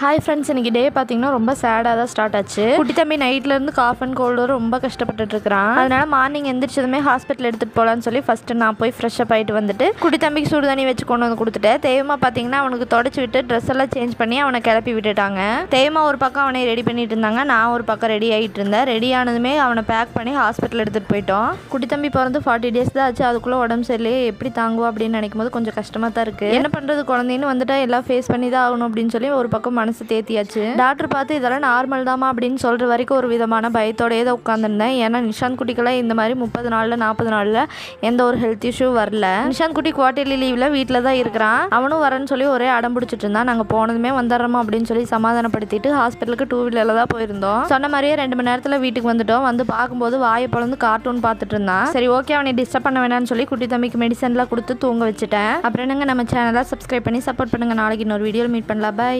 Hi friends இன்றைக்கி டே பார்த்தீங்கன்னா ரொம்ப சேடாக தான் ஸ்டார்ட் ஆச்சு. குட்டி தம்பி நைட்லேருந்து காஃப் அண்ட் கோல்டு ரொம்ப கஷ்டப்பட்டுட்டு இருக்கிறான். அதனால மார்னிங் எந்திரிச்சதுமே ஹாஸ்பிட்டல் எடுத்துகிட்டு போகலான்னு சொல்லி ஃபஸ்ட்டு நான் போய் ஃப்ரெஷ்ஷப் ஆகிட்டு ஆயிட்டு வந்துட்டு குட்டி தம்பிக்கு சுடு தண்ணி வச்சு கொண்டு வந்து கொடுத்துட்டேன். தேவமா பார்த்தீங்கன்னா அவனுக்கு தொடச்சி விட்டு ட்ரெஸ் எல்லாம் சேஞ்ச் பண்ணி அவனை கிளப்பி விட்டுட்டாங்க. தேவமா ஒரு பக்கம் அவனை ரெடி பண்ணிட்டு இருந்தாங்க நான் ஒரு பக்கம் ரெடி ஆகிட்டு இருந்தேன். ரெடி ஆனதுமே அவனை பேக் பண்ணி ஹாஸ்பிட்டல் எடுத்துட்டு போயிட்டோம். குட்டி தம்பி பிறந்து ஃபார்ட்டி டேஸ் தான் ஆச்சு அதுக்குள்ளே உடம்பு சரியில்லையே எப்படி தாங்குவோம் அப்படின்னு நினைக்கும் போது கொஞ்சம் கஷ்டமாக தான் இருக்குது என்ன பண்ணுறது குழந்தைன்னு வந்துட்டு எல்லாம் ஃபேஸ் பண்ணி தான் ஆகணும் அப்படின்னு சொல்லி ஒரு பக்கம் மனசு தேத்தியாச்சு. டாக்டர் பார்த்து இதெல்லாம் நார்மல் தாமா அப்படின்னு சொல்கிற வரைக்கும் ஒரு விதமான பயத்தோடையே தான் உட்காந்துருந்தேன் ஏன்னா நிஷாந்த் குட்டிக்கெல்லாம் இந்த மாதிரி முப்பது நாளில் நாற்பது நாளில் எந்த ஒரு ஹெல்த் இஷ்யூ வரல. நிஷாந்த் குட்டி குவார்டர்லி லீவில் வீட்டில் தான் இருக்கிறான். அவனும் வரேன்னு சொல்லி ஒரே அடம் பிடிச்சிட்டு இருந்தான். நாங்கள் போனதுமே வந்துடுறோமா அப்படின்னு சொல்லி சமாதானப்படுத்திட்டு ஹாஸ்பிட்டலுக்கு டூ வீலரில் தான் போயிருந்தோம். சொன்ன மாதிரியே ரெண்டு மணி நேரத்தில் வீட்டுக்கு வந்துட்டோம். வந்து பார்க்கும்போது வாயை பழந்து கார்ட்டூன் பார்த்துட்டு இருந்தான். சரி ஓகே அவனை டிஸ்டர்ப் பண்ண வேணாம்னு சொல்லி குட்டி தம்பிக்கு மெடிசன்லாம் கொடுத்து தூங்க வச்சுட்டேன். அப்புறம் என்னங்க நம்ம சேனலை சப்ஸ்கிரைப் பண்ணி சப்போர்ட் பண்ணுங்க. நாளைக்கு இன்னொரு வீடியோவில் மீட் பண்ணலாம். பை